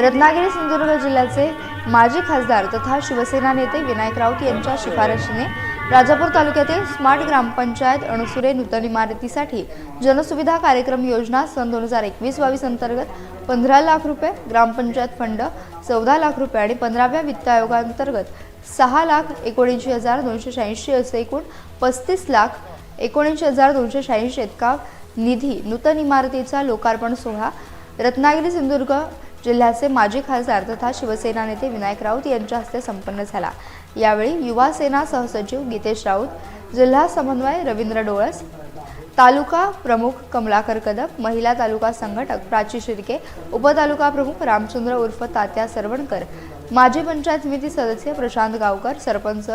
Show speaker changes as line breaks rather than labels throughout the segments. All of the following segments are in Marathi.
रत्नागिरी सिंधुदुर्ग जिल्ह्याचे माजी खासदार तथा शिवसेना नेते विनायक राऊत यांच्या शिफारशीने राजापूर तालुक्यातील स्मार्ट ग्रामपंचायत अणुसुरे नूतन इमारतीसाठी जनसुविधा कार्यक्रम योजना सन दोन हजार एकवीस बावीस अंतर्गत पंधरा लाख रुपये ग्रामपंचायत फंड चौदा लाख रुपये आणि पंधराव्या वित्त आयोगांतर्गत सहा लाख एकोणऐंशी हजार दोनशे शहाऐंशी असे एकूण पस्तीस लाख एकोणऐंशी हजार दोनशे शहाऐंशी इतका निधी नूतन इमारतीचा लोकार्पण सोहळा रत्नागिरी सिंधुदुर्ग जिल्ह्याचे माजी खासदार तथा शिवसेना नेते विनायक राऊत यांच्या हस्ते संपन्न झाला. यावेळी युवा सेना सहसचिव गीतेश राऊत जिल्हा समन्वय रवींद्र डोळस तालुका प्रमुख कमलाकर कदम महिला तालुका संघटक प्राची शिर्के उपतालुका प्रमुख रामचंद्र उर्फ तात्या सरवणकर माजी पंचायत समिती सदस्य प्रशांत गावकर सरपंच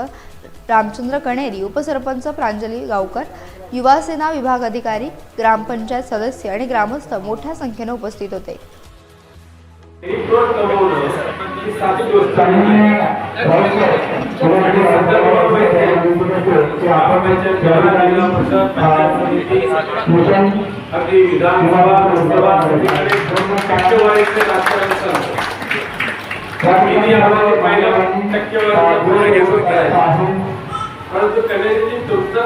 रामचंद्र कणेरी उपसरपंच प्रांजली गावकर युवासेना विभाग अधिकारी ग्रामपंचायत सदस्य आणि ग्रामस्थ मोठ्या संख्येने उपस्थित होते.
अगदी विधानसभा लोकसभा टक्केवारीचे राजकारण. परंतु कलेची तुमचं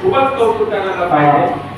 खूपच कौतुक करायला पाहिजे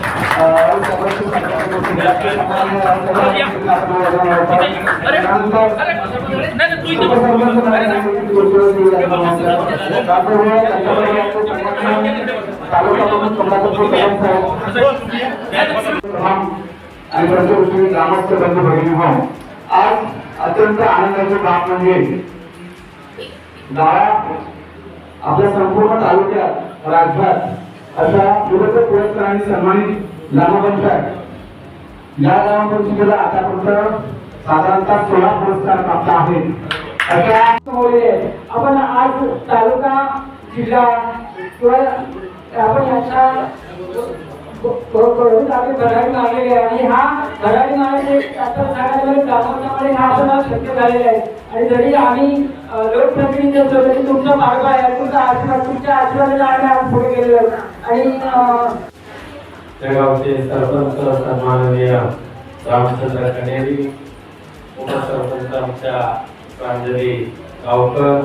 आणि प्रत्येक ग्रामस्थ बंधू भगिनी हो आज अत्यंत आनंदाची काम म्हणजे गावात आपल्या संपूर्ण तालुक्यात राज्यात अशा विविध पुरस्कारांनी सन्मानित ग्रामपंचायत या ग्रामपंचायतीला आतापर्यंत साधारणतः सोळा पुरस्कार प्राप्त आहेत.
आपण आज तालुका जिल्हा किंवा आपण याचा करून भरारी आहे. आणि हा भरारी मागणे आता सांगायला हा आपण आज शक्य झालेला आहे. आणि जरी आम्ही लोकप्रतिनिधी असलो तरी तुमचा मार्ग आहे तुमचा आशीर्वाद तुमच्या आशीर्वादाने आम्ही आज पुढे गेलेलो आणि
त्या गावचे सरपंच सन्माननीय रामचंद्र कनेरी उपसरपंच आमच्या प्रांजली गावकर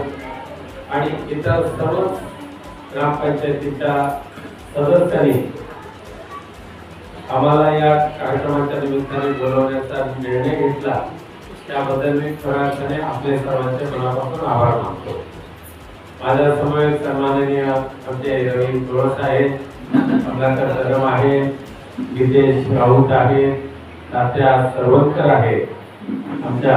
आणि इतर सर्व ग्रामपंचायतीच्या सदस्यांनी आम्हाला या कार्यक्रमाच्या निमित्ताने बोलवण्याचा निर्णय घेतला त्याबद्दल मी खऱ्या आपले सर्वांचे मनापासून आभार मानतो माझ्यासमोर सन्माननीय आमचे रवी तुळस आहेत. कमलाकर सरम आहे. गीतेश राऊत आहे. तात्या सरवणकर आहे आमच्या